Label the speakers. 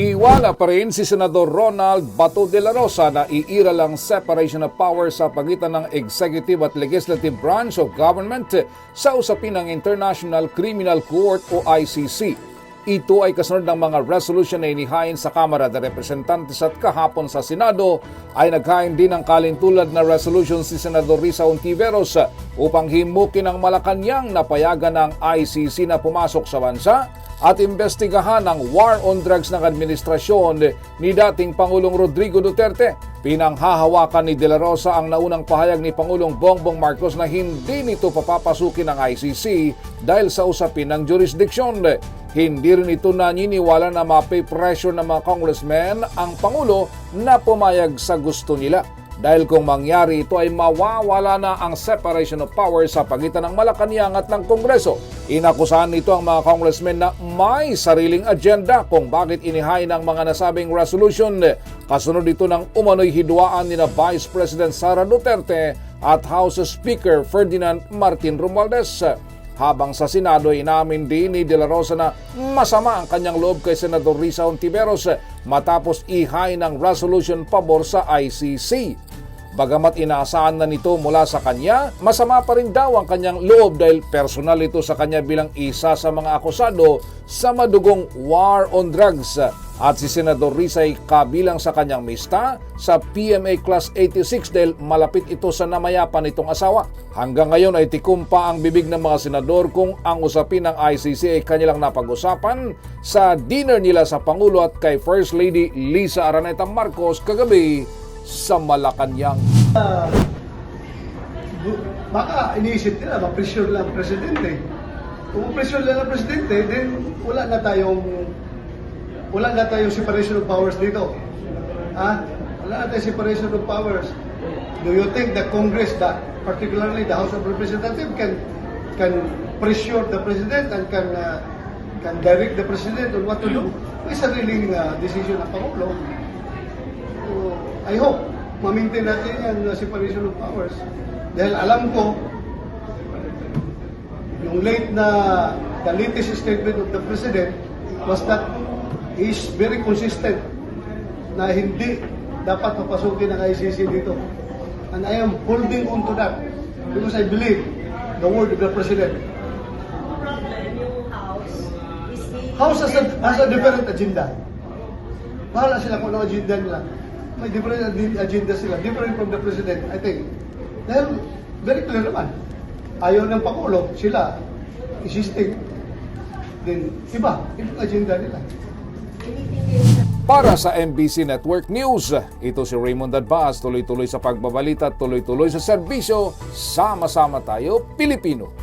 Speaker 1: Tiwala pa rin si Senador Ronald Bato de la Rosa na iira lang separation of powers sa pagitan ng executive at legislative branch of government sa usapin ng International Criminal Court o ICC. Ito ay kasunod ng mga resolution na inihain sa Kamara de Representantes at kahapon sa Senado ay naghain din ng kalintulad na resolution si Senador Risa Ontiveros upang himukin ang Malacanang na payagan ng ICC na pumasok sa bansa at imbestigahan ang war on drugs ng administrasyon ni dating Pangulong Rodrigo Duterte. Pinanghahawakan ni De La Rosa ang naunang pahayag ni Pangulong Bongbong Marcos na hindi nito papapasukin ng ICC dahil sa usapin ng jurisdiksyon. Hindi rin ito naniniwala na mape-pressure ng mga congressmen ang Pangulo na pumayag sa gusto nila. Dahil kung mangyari ito ay mawawala na ang separation of powers sa pagitan ng Malacanang at ng Kongreso. Inakusahan nito ang mga congressmen na may sariling agenda kung bakit inihain ang mga nasabing resolution. Kasunod ito ng umano'y hidwaan ni na Vice President Sara Duterte at House Speaker Ferdinand Martin Romualdez. Habang sa Senado, inamin din ni De La Rosa na masama ang kanyang loob kay Senador Risa Ontiveros matapos ihay ng resolution pabor sa ICC. Bagamat inaasahan na nito mula sa kanya, masama pa rin daw ang kanyang loob dahil personal ito sa kanya bilang isa sa mga akusado sa madugong war on drugs. At si Senador Risa ay kabilang sa kanyang mista sa PMA Class 86 dahil malapit ito sa namayapan nitong asawa. Hanggang ngayon ay tikumpa ang bibig ng mga senador kung ang usapin ng ICC ay kanilang napag-usapan sa dinner nila sa Pangulo at kay First Lady Lisa Araneta Marcos kagabi sa Malacanang.
Speaker 2: Bu- baka iniisip nila, ma-pressure lang ang presidente. Kung ma-pressure lang ang presidente, then wala na tayong wala na tayong separation of powers dito. Ha? Wala na tayong separation of powers. Do you think the Congress, that particularly the House of Representatives, can can pressure the president and can uh, can direct the president on what to do? May sariling uh, decision ng Pangulo. So, I hope ma-maintain natin yan uh, separation of powers. Dahil alam ko, yung late na, the latest statement of the President was that is very consistent na hindi dapat papasukin ng ICC dito. And I am holding on to that because I believe the word of the President.
Speaker 3: House
Speaker 2: has a, has a different agenda. Bahala sila kung ano agenda nila. May different ag- agenda sila, different from the President, I think. Dahil, very clear naman. Ayaw ng Pangulo, sila, insisting. Then, iba, ibang agenda nila.
Speaker 1: Para sa MBC Network News, ito si Raymond Advaz, tuloy-tuloy sa pagbabalita tuloy-tuloy sa serbisyo, sama-sama tayo, Pilipino.